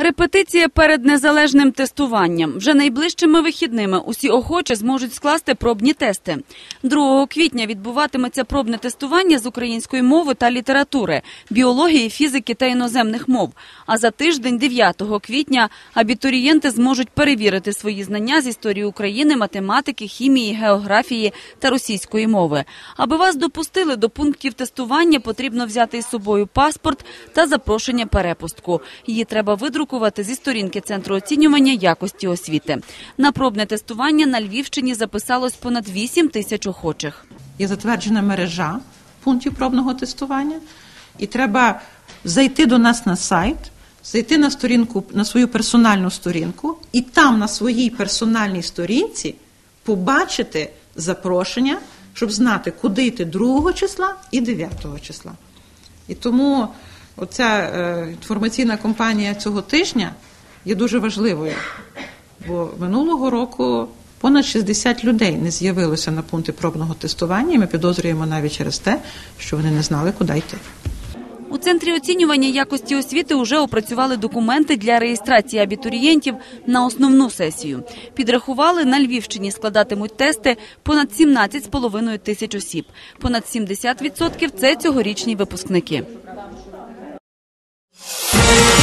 Репетиція перед незалежним тестуванням. Вже найближчими вихідними усі охочі зможуть скласти пробні тести. 2 квітня відбуватиметься пробне тестування з української мови та літератури, біології, фізики та іноземних мов. А за тиждень, 9 квітня, абітурієнти зможуть перевірити свої знання з історії України, математики, хімії, географії та російської мови. Аби вас допустили до пунктів тестування, потрібно взяти із собою паспорт та запрошення перепустку. Її треба видрукувати зі сторінки центру оцінювання якості освіти. На пробне тестування на Львівщині записалось понад 8 тисяч охочих. Є затверджена мережа пунктів пробного тестування, і треба зайти до нас на сайт, зайти на сторінку на свою персональну сторінку, і там на своїй персональній сторінці побачити запрошення, щоб знати, куди йти 2 числа і 9 числа. І тому оця е, інформаційна кампанія цього тижня є дуже важливою, бо минулого року понад 60 людей не з'явилося на пункти пробного тестування. і Ми підозрюємо навіть через те, що вони не знали, куди йти. У центрі оцінювання якості освіти вже опрацювали документи для реєстрації абітурієнтів на основну сесію. Підрахували, на Львівщині складатимуть тести понад 17,5 тисяч осіб. Понад 70% – це цьогорічні випускники. Thank.